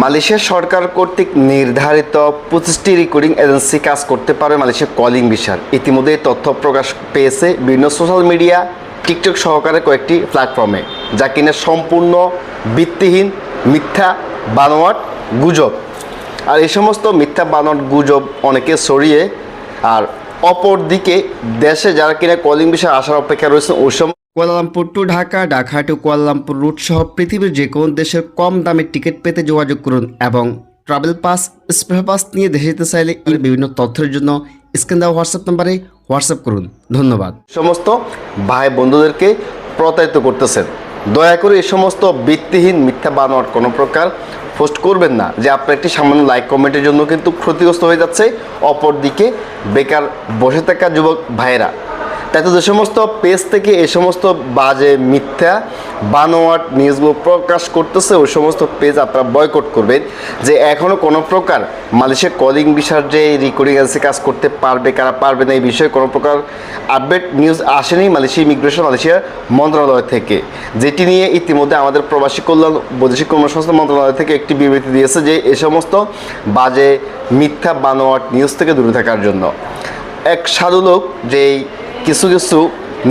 Malaysia সরকার কর্তৃক নির্ধারিত পঁচিশটি রেকর্ডিং এজেন্সি কাজ করতে পারে মালয়েশিয়া কলিং বিষয়। ইতিমধ্যে তথ্য প্রকাশ পেয়েছে বিভিন্ন সোশ্যাল মিডিয়া টিকটক সহকারে কয়েকটি প্ল্যাটফর্মে যা কিনা সম্পূর্ণ ভিত্তিহীন মিথ্যা বানোয়াট গুজব। আর এই সমস্ত মিথ্যা বানোয়াট গুজব অনেকে ছড়িয়ে, আর অপর দিকে দেশে যারা কিনা কলিং বিষয়ে আসার অপেক্ষা রয়েছে ওই সময় Kuala Lumpur to Dhaka Dhaka to Kuala Lumpur route সহ পৃথিবীর যে কোনো দেশের কম দামে টিকিট পেতে যোগাযোগ করুন এবং ট্রাভেল পাস স্পেশাল পাস নিয়ে দেশে যেতে চাইলে বিভিন্ন তথ্যের জন্য স্ক্রিন দেওয়া হোয়াটসঅ্যাপ নাম্বারে হোয়াটসঅ্যাপ করুন। ধন্যবাদ। সমস্ত ভাই বন্ধুদেরকে প্রতারিত করতেছেন। দয়া করে এই সমস্ত ভিত্তিহীন মিথ্যা বানোয়ার কোনো প্রকার পোস্ট করবেন না, যে আপনার একটি সামান্য লাইক কমেন্টের জন্য কিন্তু ক্ষতিগ্রস্ত হয়ে যাচ্ছে। অপরদিকে বেকার বসে থাকা যুবক ভাইয়েরা তাই তো যে সমস্ত পেজ থেকে এই সমস্ত বাজে মিথ্যা বানোয়াট নিউজগুলো প্রকাশ করতেছে, ওই সমস্ত পেজ আপনারা বয়কট করবেন। যে এখনও কোনো প্রকার মালয়েশিয়া কলিং বিষয়ের যে রেকর্ডিং এজেন্সি কাজ করতে পারবে, কারা পারবে না, এই বিষয়ে কোনো প্রকার আপডেট নিউজ আসেনি মালয়েশিয়া ইমিগ্রেশন মালয়েশিয়া মন্ত্রণালয় থেকে। যেটি নিয়ে ইতিমধ্যে আমাদের প্রবাসী কল্যাণ বৈদেশিক কর্মসংস্থান মন্ত্রণালয় থেকে একটি বিবৃতি দিয়েছে যে এ সমস্ত বাজে মিথ্যা বানোয়াট নিউজ থেকে দূরে থাকার জন্য। এক সাধু লোক, যেই কিছু কিছু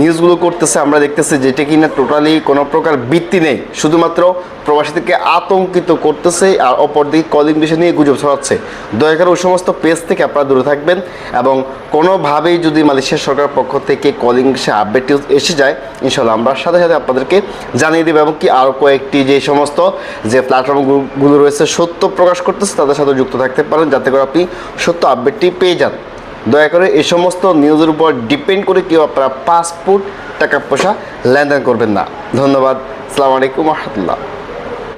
নিউজগুলো করতেছে, আমরা দেখতেছি যেটা কিনা টোটালি কোনো প্রকার ভিত্তি নেই। শুধুমাত্র প্রবাসীদেরকে আতঙ্কিত করতেছে আর অপরদিকে কলিং বিষয় নিয়ে গুজব ছড়াচ্ছে। দয়া করে ওই সমস্ত পেজ থেকে আপনারা দূরে থাকবেন এবং কোনোভাবেই যদি মালয়েশিয়া সরকার পক্ষ থেকে কলিং বিষয়ে আপডেট এসে যায় ইনশাল্লাহ আমরা সাথে সাথে আপনাদেরকে জানিয়ে দেবো এবং কি আরও কয়েকটি যে সমস্ত যে প্ল্যাটফর্মগুলো রয়েছে সত্য প্রকাশ করতেছে, তাদের সাথে যুক্ত থাকতে পারেন, যাতে করে আপনি সত্য আপডেটটি পেয়ে যান। দয়া করে এই সমস্ত নিউজের উপর ডিপেন্ড করে কেউ আপনারা পাসপোর্ট টাকা পয়সা লেনদেন করবেন না। ধন্যবাদ। আসসালামু আলাইকুম রহমতুল্লাহ।